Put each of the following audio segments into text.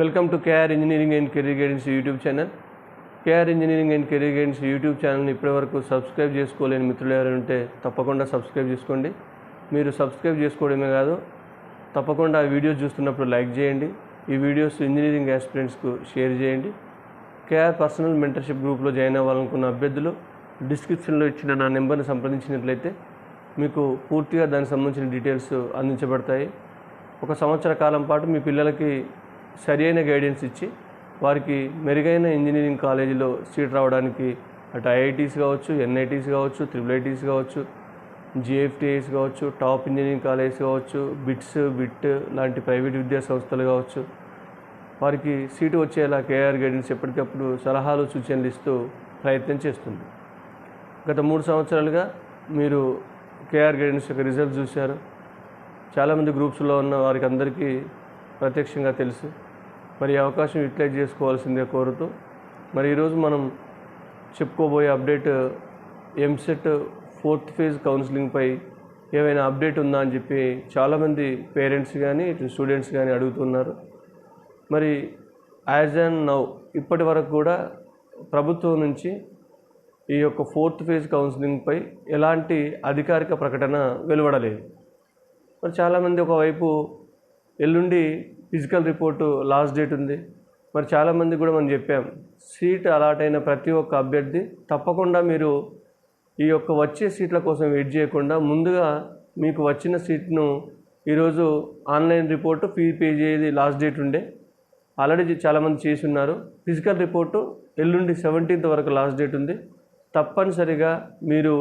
Welcome to KR engineering and career guidance YouTube channel. KR engineering and career guidance YouTube ఛానల్ని ఇప్పటివరకు subscribe చేసుకోలేని మిత్రులు ఎవరైనా ఉంటే తప్పకుండా సబ్స్క్రైబ్ చేసుకోండి. మీరు సబ్స్క్రైబ్ చేసుకోవడమే కాదు తప్పకుండా ఆ వీడియోస్ చూస్తున్నప్పుడు లైక్ చేయండి ఈ వీడియోస్ ఇంజనీరింగ్ ఆస్పిరెంట్స్కు షేర్ చేయండి. కేఆర్ పర్సనల్ మెంటర్షిప్ గ్రూప్లో జాయిన్ అవ్వాలనుకున్న అభ్యర్థులు డిస్క్రిప్షన్లో ఇచ్చిన నా నెంబర్ని సంప్రదించినట్లయితే మీకు పూర్తిగా దానికి సంబంధించిన డీటెయిల్స్ అందించబడతాయి. ఒక సంవత్సర కాలం పాటు మీ పిల్లలకి సరి అయిన గైడెన్స్ ఇచ్చి వారికి మెరుగైన ఇంజనీరింగ్ కాలేజీలో సీట్ రావడానికి అటు ఐఐటీస్ కావచ్చు ఎన్ఐటీస్ కావచ్చు త్రిబుల్ ఐటీస్ కావచ్చు జిఎఫ్టిఐస్ కావచ్చు టాప్ ఇంజనీరింగ్ కాలేజెస్ కావచ్చు బిట్స్ బిట్ లాంటి ప్రైవేట్ విద్యా సంస్థలు కావచ్చు. వారికి సీటు వచ్చేలా కేఆర్ గైడెన్స్ ఎప్పటికప్పుడు సలహాలు సూచనలు ఇస్తూ ప్రయత్నం చేస్తుంది. గత మూడు సంవత్సరాలుగా మీరు కేఆర్ గైడెన్స్ యొక్క రిజల్ట్ చూశారు. చాలామంది గ్రూప్స్లో ఉన్న వారికి అందరికీ ప్రత్యక్షంగా తెలుసు. మరి అవకాశం యూటిలైజ్ చేసుకోవాల్సిందే కోరుతూ మరి ఈరోజు మనం చెప్పుకోబోయే అప్డేట్ ఎంసెట్ ఫోర్త్ ఫేజ్ కౌన్సిలింగ్పై ఏమైనా అప్డేట్ ఉందా అని చెప్పి చాలామంది పేరెంట్స్ కానీ ఇటు స్టూడెంట్స్ కానీ అడుగుతున్నారు. మరి యాజ్ అండ్ నౌ ఇప్పటి వరకు కూడా ప్రభుత్వం నుంచి ఈ యొక్క ఫోర్త్ ఫేజ్ కౌన్సిలింగ్పై ఎలాంటి అధికారిక ప్రకటన వెలువడలేదు. మరి చాలామంది ఒకవైపు ఎల్లుండి ఫిజికల్ రిపోర్టు లాస్ట్ డేట్ ఉంది. మరి చాలామంది కూడా మనం చెప్పాం. సీట్ అలాట్ అయిన ప్రతి ఒక్క అభ్యర్థి తప్పకుండా మీరు ఈ యొక్క వచ్చే సీట్ల కోసం వెయిట్ చేయకుండా ముందుగా మీకు వచ్చిన సీట్ను ఈరోజు ఆన్లైన్ రిపోర్టు ఫీ పే చేయేది లాస్ట్ డేట్ ఉండే. ఆల్రెడీ చాలామంది చేసి ఉన్నారు. ఫిజికల్ రిపోర్టు ఎల్లుండి సెవెంటీన్త్ వరకు లాస్ట్ డేట్ ఉంది. తప్పనిసరిగా మీరు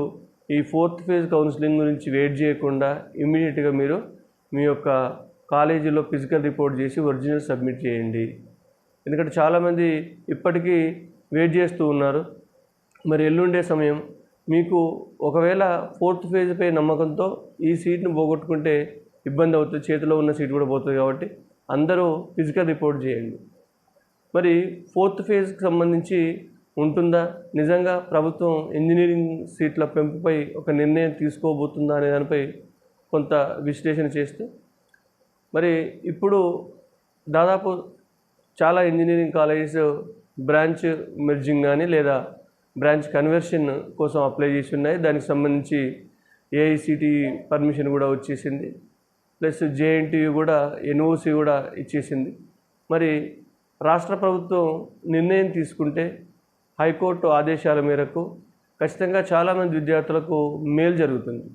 ఈ ఫోర్త్ ఫేజ్ కౌన్సిలింగ్ గురించి వెయిట్ చేయకుండా ఇమ్మీడియట్గా మీరు మీ యొక్క కాలేజీలో ఫిజికల్ రిపోర్ట్ చేసి ఒరిజినల్ సబ్మిట్ చేయండి. ఎందుకంటే చాలామంది ఇప్పటికీ వెయిట్ చేస్తూ ఉన్నారు. మరి ఎల్లుండే సమయం మీకు ఒకవేళ ఫోర్త్ ఫేజ్పై నమ్మకంతో ఈ సీట్ను పోగొట్టుకుంటే ఇబ్బంది అవుతుంది. చేతిలో ఉన్న సీట్ కూడా పోతుంది కాబట్టి అందరూ ఫిజికల్ రిపోర్ట్ చేయండి. మరి ఫోర్త్ ఫేజ్కి సంబంధించి ఉంటుందా? నిజంగా ప్రభుత్వం ఇంజనీరింగ్ సీట్ల పెంపుపై ఒక నిర్ణయం తీసుకోబోతుందా అనే దానిపై కొంత విశ్లేషణ చేస్తే మరి ఇప్పుడు దాదాపు చాలా ఇంజనీరింగ్ కాలేజెస్ బ్రాంచ్ మెర్జింగ్ కానీ లేదా బ్రాంచ్ కన్వర్షన్ కోసం అప్లై చేసి ఉన్నాయి. దానికి సంబంధించి ఏఐసిటి పర్మిషన్ కూడా వచ్చేసింది. ప్లస్ జేఎన్టీయు కూడా ఎన్ఓసి కూడా ఇచ్చేసింది. మరి రాష్ట్ర ప్రభుత్వం నిర్ణయం తీసుకుంటే హైకోర్టు ఆదేశాల మేరకు ఖచ్చితంగా చాలామంది విద్యార్థులకు మేలు జరుగుతుంది.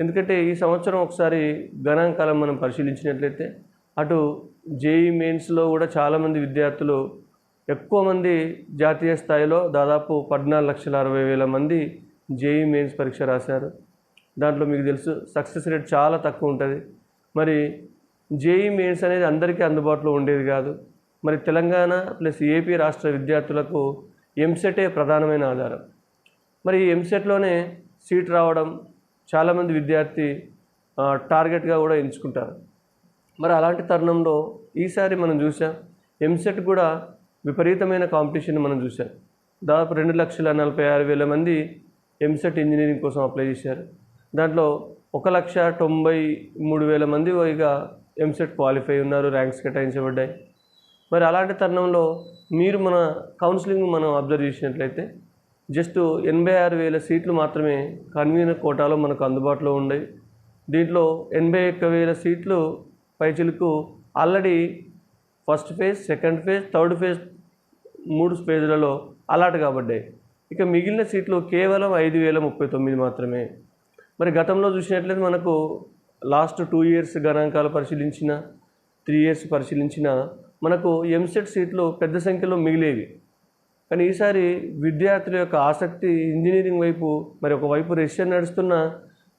ఎందుకంటే ఈ సంవత్సరం ఒకసారి గణాంకాలం మనం పరిశీలించినట్లయితే అటు జేఈ మెయిన్స్లో కూడా చాలామంది విద్యార్థులు ఎక్కువ మంది జాతీయ స్థాయిలో దాదాపు పద్నాలుగు లక్షల అరవై వేల మంది జేఈ మెయిన్స్ పరీక్ష రాశారు. దాంట్లో మీకు తెలుసు సక్సెస్ రేట్ చాలా తక్కువ ఉంటుంది. మరి జేఈ మెయిన్స్ అనేది అందరికీ అందుబాటులో ఉండేది కాదు. మరి తెలంగాణ ప్లస్ ఏపీ రాష్ట్ర విద్యార్థులకు ఎంసెటే ప్రధానమైన ఆధారం. మరి ఈ ఎంసెట్లోనే సీట్ రావడం చాలామంది విద్యార్థి టార్గెట్గా కూడా ఎంచుకుంటారు. మరి అలాంటి తరుణంలో ఈసారి మనం చూసాం ఎంసెట్ కూడా విపరీతమైన కాంపిటీషన్ మనం చూసాం. దాదాపు రెండు లక్షల నలభై ఆరు వేల మంది ఎంసెట్ ఇంజనీరింగ్ కోసం అప్లై చేశారు. దాంట్లో ఒక లక్ష తొంభై మూడు వేల మంది పైగా ఎంసెట్ క్వాలిఫై ఉన్నారు ర్యాంక్స్ కేటాయించబడ్డాయి. మరి అలాంటి తరుణంలో మీరు మన కౌన్సిలింగ్ మనం అబ్జర్వ్ చేసినట్లయితే జస్ట్ ఎనభై ఆరు వేల సీట్లు మాత్రమే కన్వీనర్ కోటాలో మనకు అందుబాటులో ఉన్నాయి దీంట్లో ఎనభై ఒక్క వేల సీట్లు పైచిలకు already first phase second phase third phase మూడు ఫేజ్లలో అలాట్ కాబడ్డాయి. ఇక మిగిలిన సీట్లు కేవలం ఐదు వేల ముప్పై తొమ్మిది మాత్రమే. మరి గతంలో చూసినట్లయితే మనకు లాస్ట్ టూ ఇయర్స్ గణాంకాలు పరిశీలించిన త్రీ ఇయర్స్ పరిశీలించిన మనకు ఎంసెట్ సీట్లు పెద్ద సంఖ్యలో మిగిలేవి. కానీ ఈసారి విద్యార్థుల యొక్క ఆసక్తి ఇంజనీరింగ్ వైపు మరి ఒకవైపు రష్యన్ నడుస్తున్న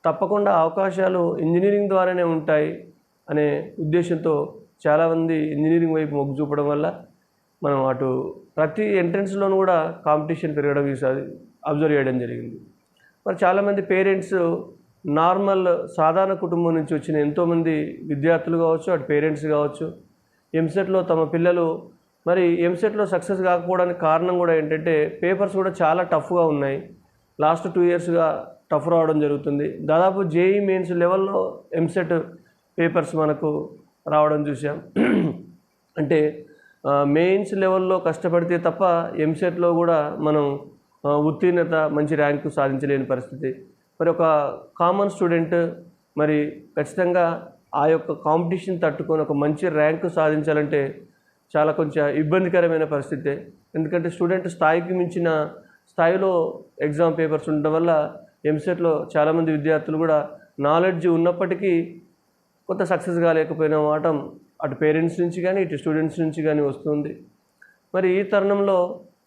తప్పకుండా అవకాశాలు ఇంజనీరింగ్ ద్వారానే ఉంటాయి అనే ఉద్దేశంతో చాలామంది ఇంజనీరింగ్ వైపు మొగ్గు చూపడం వల్ల మనం అటు ప్రతి ఎంట్రన్స్లోనూ కూడా కాంపిటీషన్ పెరగడం ఈసారి అబ్జర్వ్ చేయడం జరిగింది. మరి చాలామంది పేరెంట్స్ నార్మల్ సాధారణ కుటుంబం నుంచి వచ్చిన ఎంతోమంది విద్యార్థులు కావచ్చు అటు పేరెంట్స్ కావచ్చు ఎంసెట్లో తమ పిల్లలు మరి ఎంసెట్లో సక్సెస్ కాకపోవడానికి కారణం కూడా ఏంటంటే పేపర్స్ కూడా చాలా టఫ్గా ఉన్నాయి. లాస్ట్ టూ ఇయర్స్గా టఫ్ రావడం జరుగుతుంది. దాదాపు జేఈ మెయిన్స్ లెవెల్లో ఎంసెట్ పేపర్స్ మనకు రావడం చూసాం అంటే మెయిన్స్ లెవెల్లో కష్టపడితే తప్ప ఎంసెట్లో కూడా మనం ఉత్తీర్ణత మంచి ర్యాంకు సాధించలేని పరిస్థితి. మరి ఒక కామన్ స్టూడెంట్ మరి ఖచ్చితంగా ఆ యొక్క కాంపిటీషన్ తట్టుకొని ఒక మంచి ర్యాంకు సాధించాలంటే చాలా కొంచెం ఇబ్బందికరమైన పరిస్థితే. ఎందుకంటే స్టూడెంట్ స్థాయికి మించిన స్థాయిలో ఎగ్జామ్ పేపర్స్ ఉండడం వల్ల ఎంసెట్లో చాలామంది విద్యార్థులు కూడా నాలెడ్జ్ ఉన్నప్పటికీ కొంత సక్సెస్ కాలేకపోయిన వాటం అటు పేరెంట్స్ నుంచి కానీ ఇటు స్టూడెంట్స్ నుంచి కానీ వస్తుంది. మరి ఈ తరుణంలో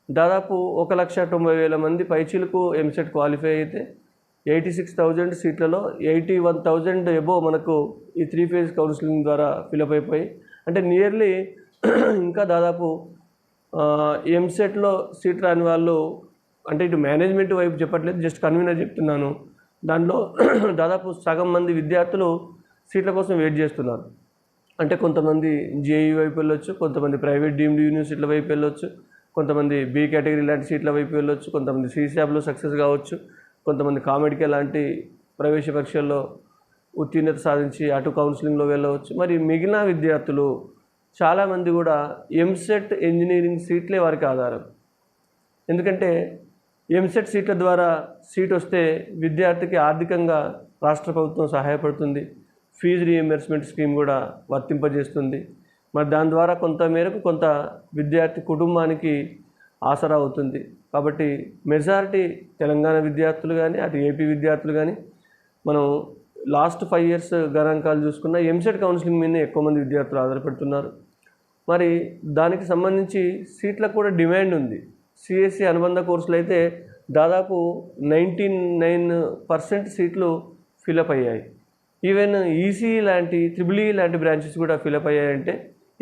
దాదాపు ఒక లక్ష తొంభై వేల మంది పైచీలకు ఎంసెట్ క్వాలిఫై అయితే ఎయిటీ సిక్స్ థౌజండ్ సీట్లలో ఎయిటీ వన్ థౌజండ్ ఎబో మనకు ఈ త్రీ ఫేజ్ కౌన్సిలింగ్ ద్వారా ఫిలప్ అయిపోయి అంటే నియర్లీ ఇంకా దాదాపు ఎంసెట్లో సీట్ రాని వాళ్ళు అంటే ఇటు మేనేజ్మెంట్ వైపు చెప్పట్లేదు జస్ట్ కన్వీనర్ చెప్తున్నాను. దాంట్లో దాదాపు సగం మంది విద్యార్థులు సీట్ల కోసం వెయిట్ చేస్తున్నారు. అంటే కొంతమంది జేఈ వైపు వెళ్ళొచ్చు కొంతమంది ప్రైవేట్ డీమ్డ్ యూనివర్సిటీల వైపు వెళ్ళొచ్చు కొంతమంది బి కేటగిరీ లాంటి సీట్ల వైపు వెళ్ళొచ్చు కొంతమంది సీసాబ్లో సక్సెస్ కావచ్చు కొంతమంది కామెడికల్ లాంటి ప్రవేశ పరీక్షల్లో ఉత్తీర్ణత సాధించి అటు కౌన్సిలింగ్లో వెళ్ళవచ్చు. మరి మిగిలిన విద్యార్థులు చాలామంది కూడా ఎంసెట్ ఇంజనీరింగ్ సీట్లే వారికి ఆధారం. ఎందుకంటే ఎంసెట్ సీట్ల ద్వారా సీట్ వస్తే విద్యార్థికి ఆర్థికంగా రాష్ట్ర ప్రభుత్వం సహాయపడుతుంది. ఫీజు రీఎంబర్స్మెంట్ స్కీమ్ కూడా వర్తింపజేస్తుంది. మరి దాని ద్వారా కొంత మేరకు కొంత విద్యార్థి కుటుంబానికి ఆసరా అవుతుంది. కాబట్టి మెజారిటీ తెలంగాణ విద్యార్థులు కానీ అటు ఏపీ విద్యార్థులు కానీ మనం లాస్ట్ ఫైవ్ ఇయర్స్ గణాంకాలు చూసుకున్న ఎంసెట్ కౌన్సిలింగ్ మీద ఎక్కువ మంది విద్యార్థులు ఆధారపడుతున్నారు. మరి దానికి సంబంధించి సీట్లకు కూడా డిమాండ్ ఉంది. సిఎస్సి అనుబంధ కోర్సులు అయితే దాదాపు నైంటీ నైన్ పర్సెంట్ సీట్లు ఫిలప్ అయ్యాయి. ఈవెన్ ఈసీ లాంటి త్రిబుల్ ఈ లాంటి బ్రాంచెస్ కూడా ఫిలప్ అయ్యాయంటే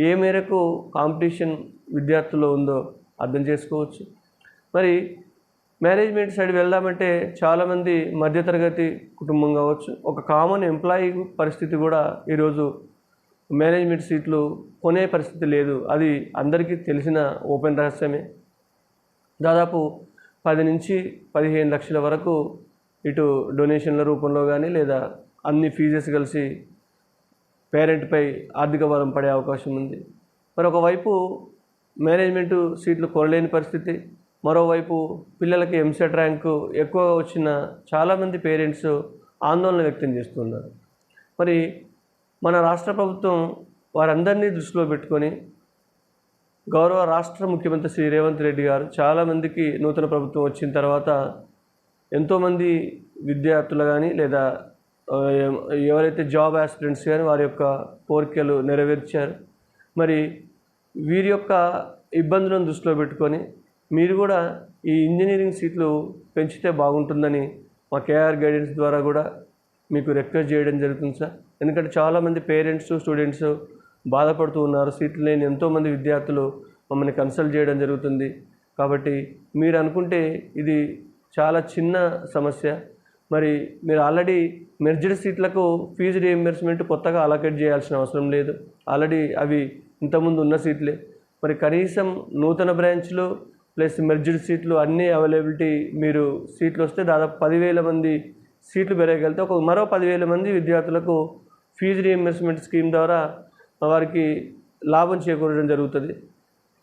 ఏ మేరకు కాంపిటీషన్ విద్యార్థుల్లో ఉందో అర్థం చేసుకోవచ్చు. మరి మేనేజ్మెంట్ సైడ్ వెళ్దామంటే చాలామంది మధ్యతరగతి కుటుంబం కావచ్చు. ఒక కామన్ ఎంప్లాయీ పరిస్థితి కూడా ఈరోజు మేనేజ్మెంట్ సీట్లు కొనే పరిస్థితి లేదు. అది అందరికీ తెలిసిన ఓపెన్ రహస్యమే. దాదాపు పది నుంచి పదిహేను లక్షల వరకు ఇటు డొనేషన్ల రూపంలో కానీ లేదా అన్ని ఫీజెస్ కలిసి పేరెంట్పై ఆర్థిక భారం పడే అవకాశం ఉంది. మరి ఒకవైపు మేనేజ్మెంటు సీట్లు కొనలేని పరిస్థితి. మరోవైపు పిల్లలకి ఎంసెట్ ర్యాంకు ఎక్కువగా వచ్చిన చాలామంది పేరెంట్స్ ఆందోళన వ్యక్తం చేస్తున్నారు. మరి మన రాష్ట్ర ప్రభుత్వం వారందరినీ దృష్టిలో పెట్టుకొని గౌరవ రాష్ట్ర ముఖ్యమంత్రి శ్రీ రేవంత్ రెడ్డి గారు చాలామందికి నూతన ప్రభుత్వం వచ్చిన తర్వాత ఎంతోమంది విద్యార్థులు కానీ లేదా ఎవరైతే జాబ్ యాస్పిరెంట్స్ కానీ వారి యొక్క కోరికలు నెరవేర్చారు. మరి వీరి యొక్క ఇబ్బందులను దృష్టిలో పెట్టుకొని మీరు కూడా ఈ ఇంజనీరింగ్ సీట్లు పెంచితే బాగుంటుందని మా కేఆర్ గైడెన్స్ ద్వారా కూడా మీకు రిక్వెస్ట్ చేయడం జరుగుతుంది సార్ ఎందుకంటే చాలామంది పేరెంట్స్ స్టూడెంట్స్ బాధపడుతూ ఉన్నారు. సీట్లు లేని ఎంతోమంది విద్యార్థులు మమ్మల్ని కన్సల్ట్ చేయడం జరుగుతుంది. కాబట్టి మీరు అనుకుంటే ఇది చాలా చిన్న సమస్య. మరి మీరు ఆల్రెడీ మెర్జ్డ్ సీట్లకు ఫీజు రీఎంబర్స్మెంట్ కొత్తగా అలకేట్ చేయాల్సిన అవసరం లేదు. ఆల్రెడీ అవి ఇంతకుముందు ఉన్న సీట్లే. మరి కనీసం నూతన బ్రాంచ్లు ప్లస్ మెర్జ్డ్ సీట్లు అన్నీ అవైలబిలిటీ మీరు సీట్లు వస్తే దాదాపు పదివేల మంది సీట్లు పెరగగలిగితే ఒక మరో పదివేల మంది విద్యార్థులకు ఫీజు రీఎంబర్స్మెంట్ స్కీమ్ ద్వారా వారికి లాభం చేకూరడం జరుగుతుంది.